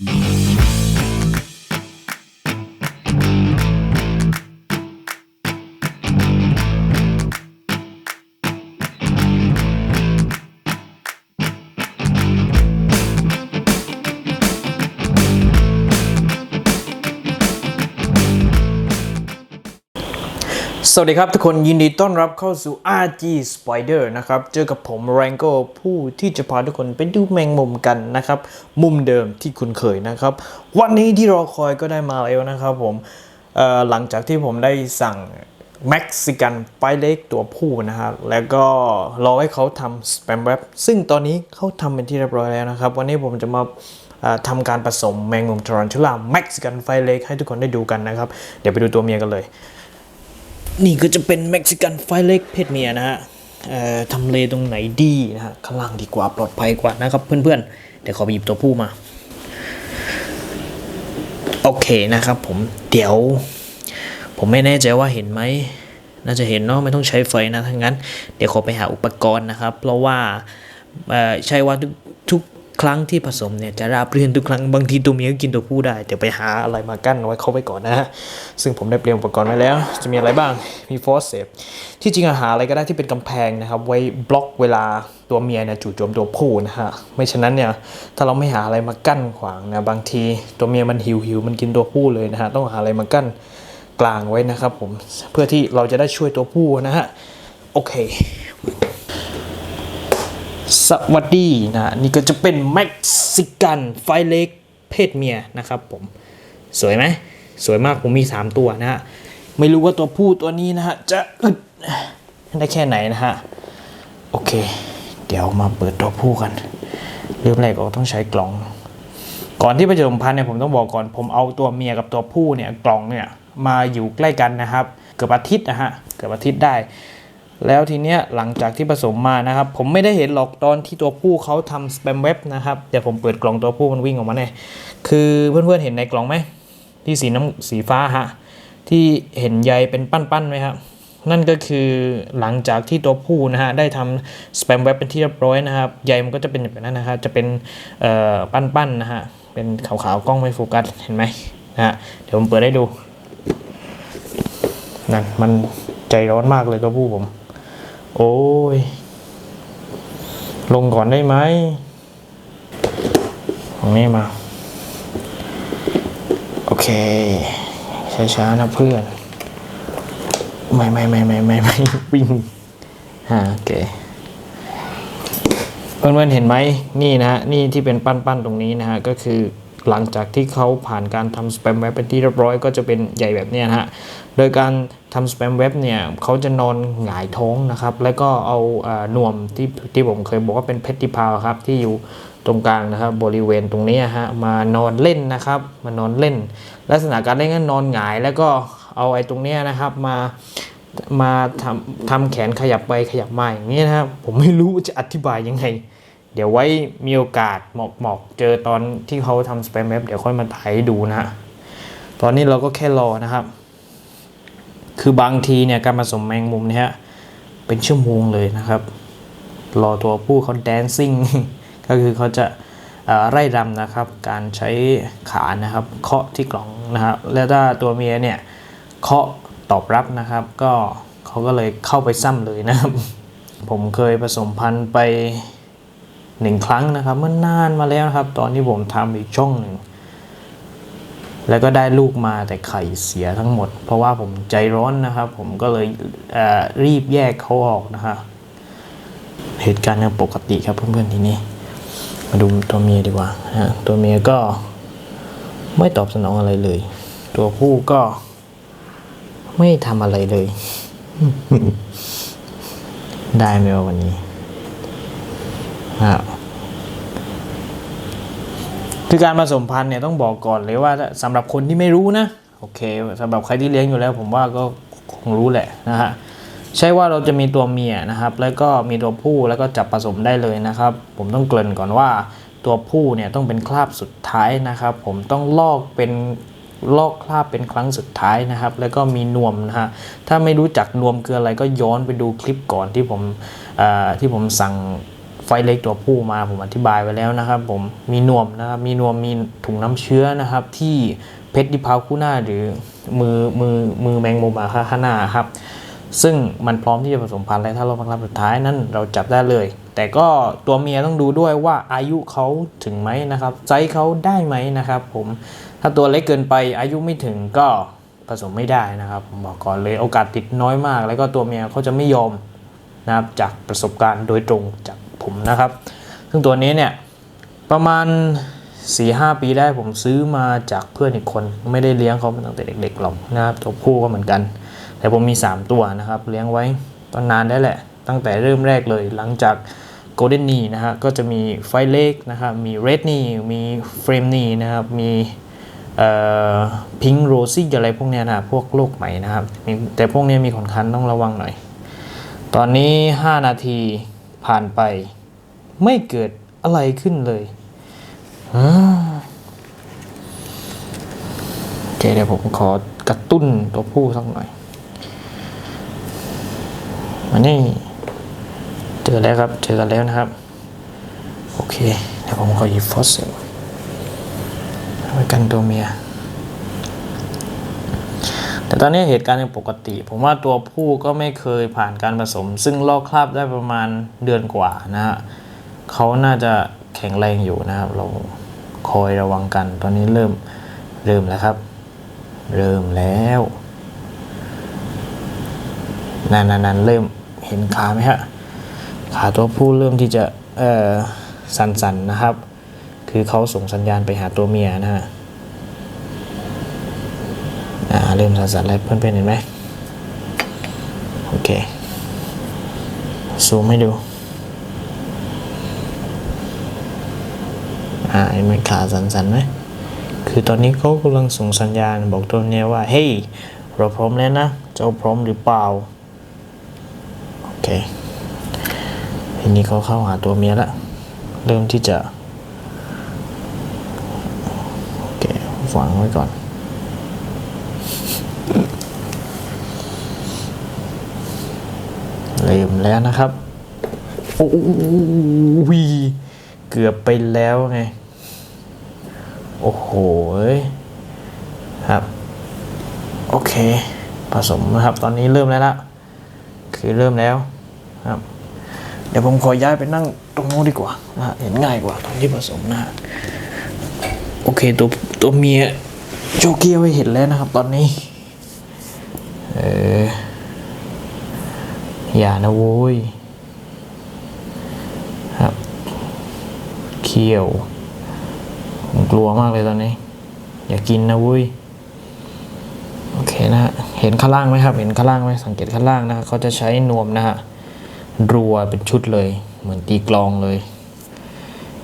ส วัสดีครับทุกคนยินดีต้อนรับเข้าสู่ RG Spider นะครับ เจอกับผม Rango ผู้ที่จะพาทุกคนไปดูแมงมุมกันนะครับ มุมเดิมที่คุณเคยนะครับ วันนี้ที่รอคอยก็ได้มาแล้วนะครับผมหลังจากที่ผมได้สั่งเม็กซิกันไฟเล็กตัวผู้นะครับแล้วก็รอให้เขาทำสแปมแวบซึ่งตอนนี้เขาทำเป็นที่เรียบร้อยแล้วนะครับ วันนี้ผมจะมาทำการผสมแมงมุมทรอนชุล่าเม็กซิกันไฟเล็กให้ทุกคนได้ดูกันนะครับ เดี๋ยวไปดูตัวเมียกันเลย นี่ก็จะเป็นเม็กซิกันไฟเล็กเพศเมียนะฮะทำเลตรงไหนดีนะฮะข้างล่างดีกว่าปลอดภัยกว่านะครับเพื่อนๆ เดี๋ยวขอไปหยิบตัวผู้มา โอเคนะครับผมเดี๋ยว ผมไม่แน่ใจว่าเห็นไหมน่าจะเห็นเนาะไม่ต้องใช้ไฟนะทั้งนั้น เดี๋ยวขอไปหาอุปกรณ์นะครับ เพราะว่าใช่ว่าทุกทุก ครั้งที่ผสมเนี่ยจะราบเรื่อนทุกครั้งบางทีตัวเมียก็กินตัวผู้ได้ เดี๋ยวไปหาอะไรมากั้นไว้เข้าไว้ก่อนนะฮะซึ่งผมได้เตรียมอุปกรณ์ไว้แล้ว จะมีอะไรบ้างมีฟอสเซปที่จริงอะหาอะไรก็ได้ที่เป็นกำแพงนะครับไว้บล็อกเวลาตัวเมียเนี่ยจู่โจมตัวผู้นะฮะไม่ฉะนั้นเนี่ยถ้าเราไม่หาอะไรมากั้นขวางนะบางทีตัวเมียมันหิวหิวมันกินตัวผู้เลยนะฮะต้องหาอะไรมากั้นกลางไว้นะครับผมเพื่อที่เราจะได้ช่วยตัวผู้นะฮะโอเค สวัสดีนะนี่ก็จะเป็นเม็กซิกันไฟเล็กเพศเมียนะครับผมสวยไหมสวยมากผมมี 3 ตัวนะฮะไม่รู้ว่าตัวผู้ตัวนี้นะฮะจะอึดได้แค่ไหนนะฮะโอเค เดี๋ยวมาเปิดตัวผู้กัน เริ่มแรกก็ต้องใช้กล่อง ก่อนที่ปจะสมพันธ์เนี่ยผมต้องบอกก่อน ผมเอาตัวเมียกับตัวผู้เนี่ยกล่องเนี่ยมาอยู่ใกล้กันนะครับ เกือบอาทิตย์นะฮะเกือบอาทิตย์ได้ แล้วทีเนี้ยหลังจากที่ผสมมานะครับ ผมไม่ได้เห็นหรอกตอนที่ตัวผู้เขาทำสแปมเว็บนะครับเดี๋ยวผมเปิดกล่องตัวผู้มันวิ่งออกมาเนี่ยคือเพื่อนๆเห็นในกล่องไหมที่สีน้ำสีฟ้าฮะที่เห็นใยเป็นปั้นๆไหมครับนั่นก็คือหลังจากที่ตัวผู้นะฮะได้ทำสแปมเว็บเป็นที่เรียบร้อยนะครับใยมันก็จะเป็นแบบนั้นนะครับจะเป็นปั้นๆนะฮะเป็นขาวๆกล้องไม่โฟกัสเห็นไหมนะฮะเดี๋ยวผมเปิดให้ดูนั่นมันใจร้อนมากเลยตัวผู้ผม โอ้ย ลงก่อนได้ไหมของนี้มา โอเค ช้าๆนะเพื่อน ไม่ไม่ไม่ไม่ไม่ไม่วิ่งฮะโอเคเพื่อนๆเห็นไหมนี่นะฮะนี่ที่เป็นปั้นๆตรงนี้นะฮะก็คือ หลังจากที่เขาผ่านการทำสแปมเว็บเป็นที่เรียบร้อยก็จะเป็นใหญ่แบบนี้นะฮะ โดยการทำสแปมเว็บเนี่ยเขาจะนอนหงายท้องนะครับ แล้วก็เอาเอ่อนวมที่ที่ผมเคยบอกว่าเป็นเพชรติพาวครับที่อยู่ตรงกลางนะครับบริเวณตรงนี้ฮะมานอนเล่นนะครับมานอนเล่น ลักษณะการเล่นก็นอนหงายแล้วก็เอาไอ้ตรงนี้นะครับมามาทำทำแขนขยับไปขยับมาอย่างนี้นะครับ ผมไม่รู้จะอธิบายยังไง เดี๋ยวไว้มีโอกาสหมอกหมอกเจอตอนที่เขาทำสเปมเว็บเดี๋ยวค่อยมาถ่ายดูนะฮะตอนนี้เราก็แค่รอนะครับ คือบางทีเนี่ยการผสมแมงมุมเนี่ยฮะเป็นชั่วโมงเลยนะครับ รอตัวผู้เขาแดนซิ่งก็คือเขาจะไร่รำนะครับ การใช้ขานะครับ เคาะที่กล่องนะครับ แล้วถ้าตัวเมียเนี่ยเคาะตอบรับนะครับ ก็เขาก็เลยเข้าไปซ้ำเลยนะครับ ผมเคยผสมพันธุ์ไป หนึ่งครั้งนะครับ เมื่อนานมาแล้วนะครับ ตอนที่ผมทำอีกช่องหนึ่ง แล้วก็ได้ลูกมาแต่ไข่เสียทั้งหมด เพราะว่าผมใจร้อนนะครับ ผมก็เลยเรีบแยกเขาออกนะฮะเหตุการณ์ยังปกติครับเพื่อนๆทีนี้ มาดูตัวเมียดีกว่าฮะตัวเมียก็ไม่ตอบสนองอะไรเลย ตัวผู้ก็ไม่ทำอะไรเลย ได้ไหมววันนี้ คือการผสมพันธุ์เนี่ยต้องบอกก่อนเลยว่าสำหรับคนที่ไม่รู้นะโอเคสำหรับใครที่เลี้ยงอยู่แล้ว ผมว่าก็คงรู้แหละนะฮะใช่ว่าเราจะมีตัวเมียนะครับ แล้วก็มีตัวผู้แล้วก็จับผสมได้เลยนะครับ ผมต้องเกริ่นก่อนว่าตัวผู้เนี่ยต้องเป็นคราบสุดท้ายนะครับ ผมต้องลอกเป็นลอกคราบเป็นครั้งสุดท้ายนะครับ แล้วก็มีนวมนะฮะถ้าไม่รู้จักนวมคืออะไรก็ย้อนไปดูคลิปก่อนที่ผมที่ผมสั่ง ไฟเล็กตัวผู้มาผมอธิบายไว้แล้วนะครับ ผมมีนวมนะครับมีนวมมีถุงน้ำเชื้อนะครับ ที่เพชรดิพาวคู่หน้าหรือมือมือมือแมงมุมอาข้างหน้าครับ ซึ่งมันพร้อมที่จะผสมพันธุ์แล้วถ้าเรอบครั้งสุดท้ายนั้นเราจับได้เลย แต่ก็ตัวเมียต้องดูด้วยว่าอายุเขาถึงไหมนะครับไซส์เขาได้ไหมนะครับ ผมถ้าตัวเล็กเกินไปอายุไม่ถึงก็ผสมไม่ได้นะครับผมบอกก่อนเลยโอกาสติดน้อยมาก แล้วก็ตัวเมียเขาจะไม่ยอมนะครับจากประสบการณ์โดยตรงจาก ผมนะครับ ซึ่งตัวนี้เนี่ยประมาณ4-5ปีได้ผมซื้อมาจากเพื่อนอีกคนไม่ได้เลี้ยงเขามาตั้งแต่เด็กๆหรอกนะครับตัวผู้ก็เหมือนกัน แต่ผมมี 3 ตัวนะครับ เลี้ยงไว้ตอนนานได้แหละ ตั้งแต่เริ่มแรกเลยหลังจากโกลเด้นนีนะฮะก็จะมีไฟเล็กนะครับมีเรดนีมีเฟรมนีนะครับมีพิงโรซี่อะไรพวกเนี้ยนะพวกโรคใหม่นะครับแต่พวกเนี้ยมีขนคันต้องระวังหน่อย ตอนนี้ 5 นาที ผ่านไป ไม่เกิดอะไรขึ้นเลยโอเคเดี๋ยวผมขอกระตุ้นตัวผู้สักหน่อยมานี่เจอแล้วครับเจอกันแล้วนะครับ โอเค เดี๋ยวผมขอหยิบฟอสซิลไว้กันตัวเมีย แต่ตอนนี้เหตุการณ์ยังปกติ ผมว่าตัวผู้ก็ไม่เคยผ่านการผสม ซึ่งลอกคราบได้ประมาณเดือนกว่านะฮะเขาน่าจะแข็งแรงอยู่นะครับ เราคอยระวังกัน ตอนนี้เริ่มเริ่มแล้วครับ เริ่มแล้วนั่นนั่นเริ่มเห็นขาไหมฮะขาตัวผู้เริ่มที่จะเอ่อสั่นๆนะครับ คือเขาส่งสัญญาณไปหาตัวเมียนะฮะ อ่าเริ่มสั่นๆแล้วเพื่อนๆเห็นไหมโอเค ซูมให้ดู อ่าเห็นไหมขาสั่นๆไหมคือตอนนี้เขากำลังส่งสัญญาณบอกตัวเนี้ยว่า เฮ้ย เราพร้อมแล้วนะ เจ้าพร้อมหรือเปล่า โอเค ทีนี้เขาเข้าหาตัวเมียแล้วเริ่มที่จะ โอเคฝังไว้ก่อน เริ่มแล้วนะครับโอ้วีเกือบไปแล้วไง โอ้โหครับ โอเค ผสมนะครับ ตอนนี้เริ่มแล้วละคือเริ่มแล้วครับ เดี๋ยวผมขอย้ายไปนั่งตรงโน้นดีกว่านะเห็นง่ายกว่าตอนที่ผสมนะฮะโอเคตัวตัวเมียโจเกียไว้เห็นแล้วนะครับ ตอนนี้ เออ อย่านะโว้ยครับเคี่ยวผมกลัวมากเลยตอนนี้ อย่ากินนะโว้ยโอเคนะฮะเห็นข้างล่างไหมครับ เห็นข้างล่างไหมสังเกตข้างล่างนะเขาจะใช้นวมนะฮะรัวเป็นชุดเลย เหมือนตีกลองเลย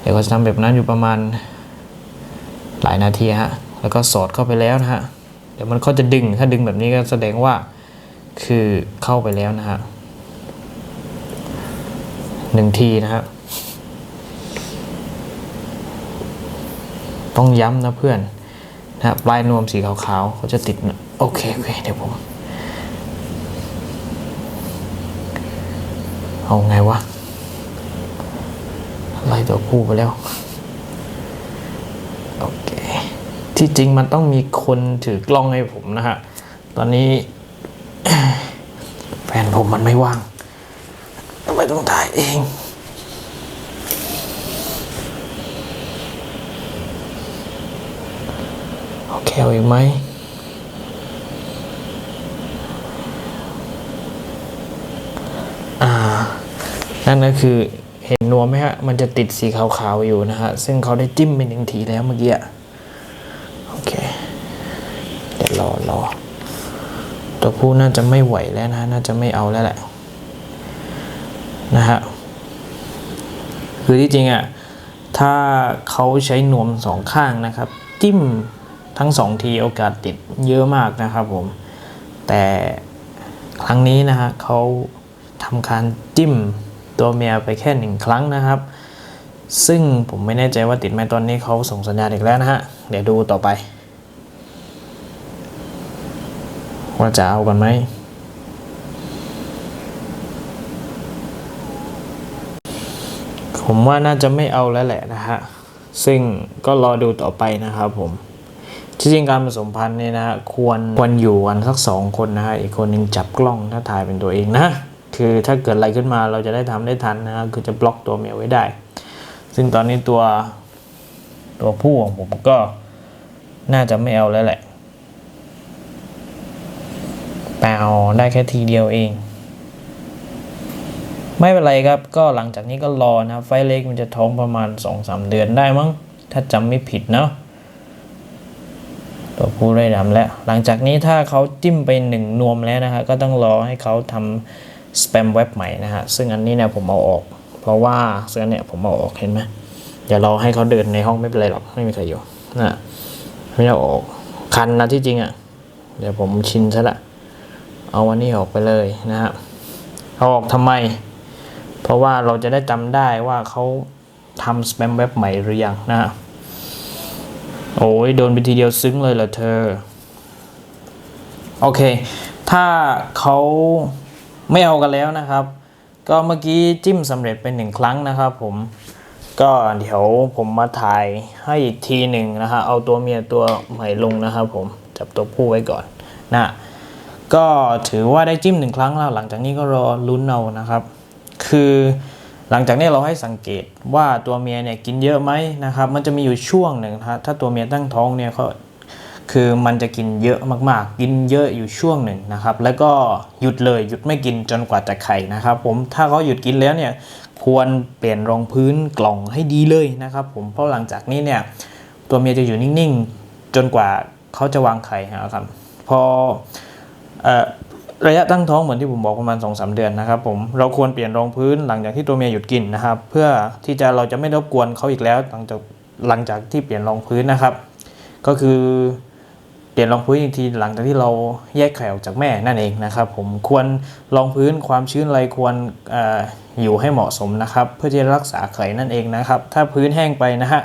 เดี๋ยวเขาจะทำแบบนั้นอยู่ประมาณหลายนาทีฮะแล้วก็สอดเข้าไปแล้วนะฮะเดี๋ยวมันเขาจะดึงถ้าดึงแบบนี้ก็แสดงว่าคือเข้าไปแล้วนะฮะ หนึ่งทีนะครับ ต้องย้ำนะเพื่อนนะปลายนวมสีขาวๆเขาจะติดโอเคโอเคเดี๋ยวผมเอาไงวะไล่ตัวผู้ไปแล้ว โอเค ที่จริงมันต้องมีคนถือกล้องให้ผมนะฮะ ตอนนี้ แฟนผมมันไม่ว่าง ต้องถ่ายเองโอเคเอาอีกไหมอ่า นั่นก็คือเห็นนวมไหมฮะ มันจะติดสีขาวๆอยู่นะฮะ ซึ่งเขาได้จิ้มเป็นหนึ่งทีแล้วเมื่อกี้โอเค เดี๋ยวรอรอตัวผู้น่าจะไม่ไหวแล้วนะ น่าจะไม่เอาแล้วแหละ นะฮะคือที่จริงอะถ้าเขาใช้นวมสองข้างนะครับ จิ้มทั้งสองทีโอกาสติดเยอะมากนะครับผม แต่ครั้งนี้นะฮะเขาทำการจิ้มตัวเมียไปแค่หนึ่งครั้งนะครับ ซึ่งผมไม่แน่ใจว่าติดไหมตอนนี้เขาส่งสัญญาณอีกแล้วนะฮะ เดี๋ยวดูต่อไป ว่าจะเอากันไหม ผมว่าน่าจะไม่เอาแล้วแหละนะฮะ ซึ่งก็รอดูต่อไปนะครับผมที่จริงการผสมพันธุ์เนี่ยนะฮะควรควรอยู่กันสักสองคนนะฮะอีกคนหนึ่งจับกล้องถ้าถ่ายเป็นตัวเองนะ คือถ้าเกิดอะไรขึ้นมาเราจะได้ทำได้ทันนะฮะคือจะบล็อกตัวเมียไว้ได้ ซึ่งตอนนี้ตัวตัวผู้ของผมก็น่าจะไม่เอาแล้วแหละแปลได้แค่ทีเดียวเอง ไม่เป็นไรครับ ก็หลังจากนี้ก็รอนะครับ ไฟเล็กมันจะท้องประมาณ 2-3 เดือนได้มั้ง ถ้าจำไม่ผิดเนาะตัวผู้ได้ดำแล้ว หลังจากนี้ถ้าเขาจิ้มไปหนึ่งนวมแล้วนะฮะก็ต้องรอให้เขาทำสแปมเว็บใหม่นะฮะ ซึ่งอันนี้เนี่ยผมเอาออก เพราะว่าเสื้อเนี่ยผมเอาออกเห็นไหมอย่ารอให้เขาเดินในห้องไม่เป็นไรหรอกไม่มีใครอยู่นะไม่เอาออกคันนะที่จริงอะ่ะ เดี๋ยวผมชินซะละเอาวันนี้ออกไปเลยนะฮะเอาออกทำไม เพราะว่าเราจะได้จำได้ว่าเขาทำสแปมเว็บใหม่หรือยังนะฮะโอ้ยโดนไปทีเดียวซึ้งเลยเหรอเธอ โอเค ถ้าเขาไม่เอากันแล้วนะครับ ก็เมื่อกี้จิ้มสำเร็จเป็นหนึ่งครั้งนะครับผมก็เดี๋ยวผมมาถ่ายให้อีกทีหนึ่งนะฮะเอาตัวเมียตัวใหม่ลงนะครับผมจับตัวผู้ไว้ก่อนนะก็ถือว่าได้จิ้มหนึ่งครั้งแล้วหลังจากนี้ก็รอลุ้นเอานะครับ คือหลังจากนี้เราให้สังเกตว่าตัวเมียเนี่ยกินเยอะไหมนะครับ มันจะมีอยู่ช่วงหนึ่งถ้าตัวเมียตั้งท้องเนี่ยเขาคือมันจะกินเยอะมากๆ กินเยอะอยู่ช่วงหนึ่งนะครับ แล้วก็หยุดเลยหยุดไม่กินจนกว่าจะไข่นะครับ ผมถ้าเขาหยุดกินแล้วเนี่ยควรเปลี่ยนรองพื้นกล่องให้ดีเลยนะครับ ผมเพราะหลังจากนี้เนี่ยตัวเมียจะอยู่นิ่งๆ จนกว่าเขาจะวางไข่นะครับ พอเอ่อ ระยะตั้งท้องเหมือนที่ผมบอกประมาณ2อสเดือนนะครับผมเราควรเปลี่ยนรองพื้นหลังจากที่ตัวเมียหยุดกินนะครับ เพื่อที่จะเราจะไม่รบกวนเขาอีกแล้ว หลังจากหลังจากที่เปลี่ยนรองพื้นนะครับ ก็คือเปลี่ยนรองพื้นอีกทีหลังจากที่เราแยกไข่ออกจากแม่นั่นเองนะครับ ผมควรรองพื้นความชื้นอะไรควรอออยู่ให้เหมาะสมนะครับ เพื่อที่จะรักษาไข่นั่นเองนะครับ ถ้าพื้นแห้งไปนะฮะ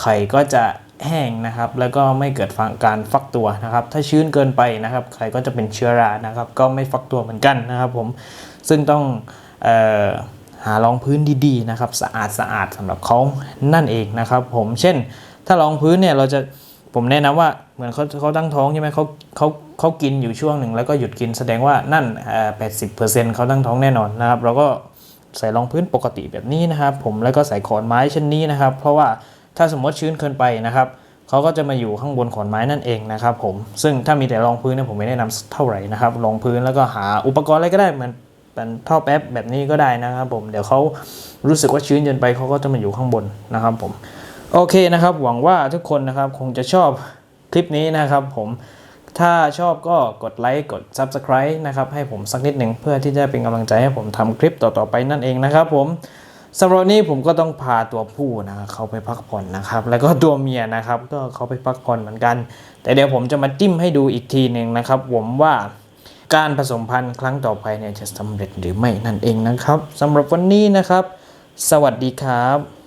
ไข่ก็จะ แห้งนะครับ แล้วก็ไม่เกิดการฟักตัวนะครับ ถ้าชื้นเกินไปนะครับไข่ก็จะเป็นเชื้อรานะครับ ก็ไม่ฟักตัวเหมือนกันนะครับผมซึ่งต้องออหารองพื้นดีๆนะครับ สะอาดสะอาดสำหรับเขานั่นเองนะครับ ผมเช่น ถ้ารองพื้นเนี่ยเราจะผมแนะนำว่าเหมือนเขาเขาตั้งท้องใช่ไหมเขาเขาเขากินอยู่ช่วงหนึ่งแล้วก็หยุดกินแสดงว่านั่นแปดสิบเปอร์เซ็นต์เขาตั้งท้องแน่นอนนะครับ เราก็ใส่รองพื้นปกติแบบนี้นะครับ ผมแล้วก็ใส่ขอนไม้เช่นนี้นะครับ เพราะว่า ถ้าสมมติชื้นเกินไปนะครับเขาก็จะมาอยู่ข้างบนขอนไม้นั่นเองนะครับผมซึ่งถ้ามีแต่รองพื้นเนี่ยผมไม่แนะนำเท่าไหร่นะครับรองพื้นแล้วก็หาอุปกรณ์อะไรก็ได้เหมือนเป็นท่อแป๊บแบบนี้ก็ได้นะครับผมเดี๋ยวเขารู้สึกว่าชื้นเกินไปเขาก็จะมาอยู่ข้างบนนะครับผมโอเคนะครับ หวังว่าทุกคนนะครับคงจะชอบคลิปนี้นะครับผมถ้าชอบก็กดไลค์กด Subscribe นะครับให้ผมสักนิดหนึ่งเพื่อที่จะเป็นกำลังใจให้ผมทำคลิปต่อๆไปนั่นเองนะครับผม สำหรับนนี้ผมก็ต้องพาตัวผู้นะครับเขาไปพักผ่อนนะครับ แล้วก็ตัวเมียนะครับ ก็เขาไปพักผ่อนเหมือนกัน แต่เดี๋ยวผมจะมาจิ้มให้ดูอีกทีหนึ่งนะครับ ผมว่าการผสมพันธุ์ครั้งต่อไปเนี่ยจะสำเร็จหรือไม่นั่นเองนะครับสำหรับวันนี้นะครับ สวัสดีครับ